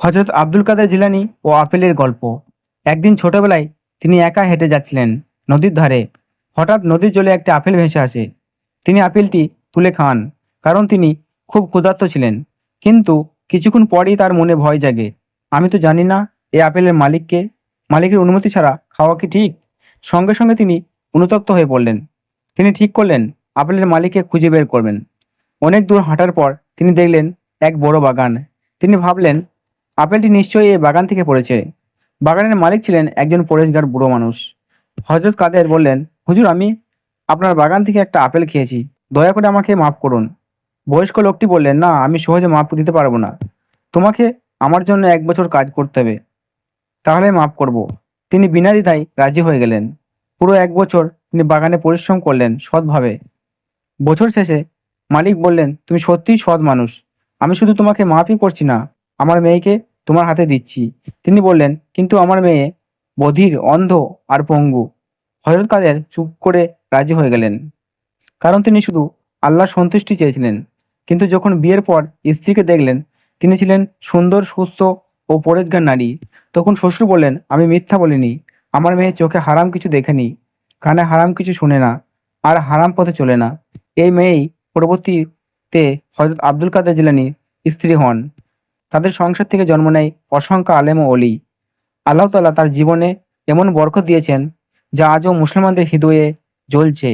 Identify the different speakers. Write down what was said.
Speaker 1: হজরত আব্দুল কাদের জিলানি ও আপেলের গল্প। একদিন ছোটবেলায় তিনি একা হেঁটে যাচ্ছিলেন নদীর ধারে। হঠাৎ নদীর জলে একটি আপেল ভেসে আসে। তিনি আপেলটি তুলে খান, কারণ তিনি খুব ক্ষুধার্ত ছিলেন। কিন্তু কিছুক্ষণ পরেই তার মনে ভয় জাগে। আমি তো জানি না এই আপেলের মালিককে। মালিকের অনুমতি ছাড়া খাওয়া কি ঠিক? সঙ্গে সঙ্গে তিনি অনুতপ্ত হয়ে পড়লেন। তিনি ঠিক করলেন, আপেলের মালিককে খুঁজে বের করবেন। অনেক দূর হাঁটার পর তিনি দেখলেন এক বড় বাগান। তিনি ভাবলেন আপেলটি নিশ্চয়ই এই বাগান থেকে পড়েছে। বাগানের মালিক ছিলেন একজন পরেশগার বুড়ো মানুষ। হজরত কাদের বললেন, হুজুর, আমি আপনার বাগান থেকে একটা আপেল খেয়েছি। দয়া করে আমাকে মাফ করুন। বয়স্ক লোকটি বললেন, না, আমি সহজে মাফ দিতে পারব না। তোমাকে আমার জন্য এক বছর কাজ করতে হবে। তাহলে মাফ করব। তিনি বিনা দ্বিধায় রাজি হয়ে গেলেন। পুরো এক বছর তিনি বাগানে পরিশ্রম করলেন সৎভাবে। বছর শেষে মালিক বললেন, তুমি সত্যিই সৎ মানুষ। আমি শুধু তোমাকে মাফই করছি না। আমার মেয়েকে তোমার হাতে দিচ্ছি। তিনি বললেন, কিন্তু আমার মেয়ে বধির, অন্ধ আর পঙ্গু। হজরত কাদের চুপ করে রাজি হয়ে গেলেন। কারণ তিনি শুধু আল্লাহর সন্তুষ্টি চেয়েছিলেন। কিন্তু যখন বিয়ের পর স্ত্রীকে দেখলেন, তিনি ছিলেন সুন্দর, সুস্থ ও পরেজগার নারী। তখন শ্বশুর বললেন, আমি মিথ্যা বলিনি। আমার মেয়ে চোখে হারাম কিছু দেখেনি, কানে হারাম কিছু শুনে না, আর হারাম পথে চলে না। এই মেয়েই পরবর্তীতে হজরত আব্দুল কাদের জিলানি স্ত্রী হন। তাদের সংসার থেকে জন্ম নেয় অসংখ্য আলেম ও অলি আল্লাহ তাল্লাহ তার জীবনে এমন বরকত দিয়েছেন যা আজও মুসলমানদের হৃদয়ে জ্বলছে।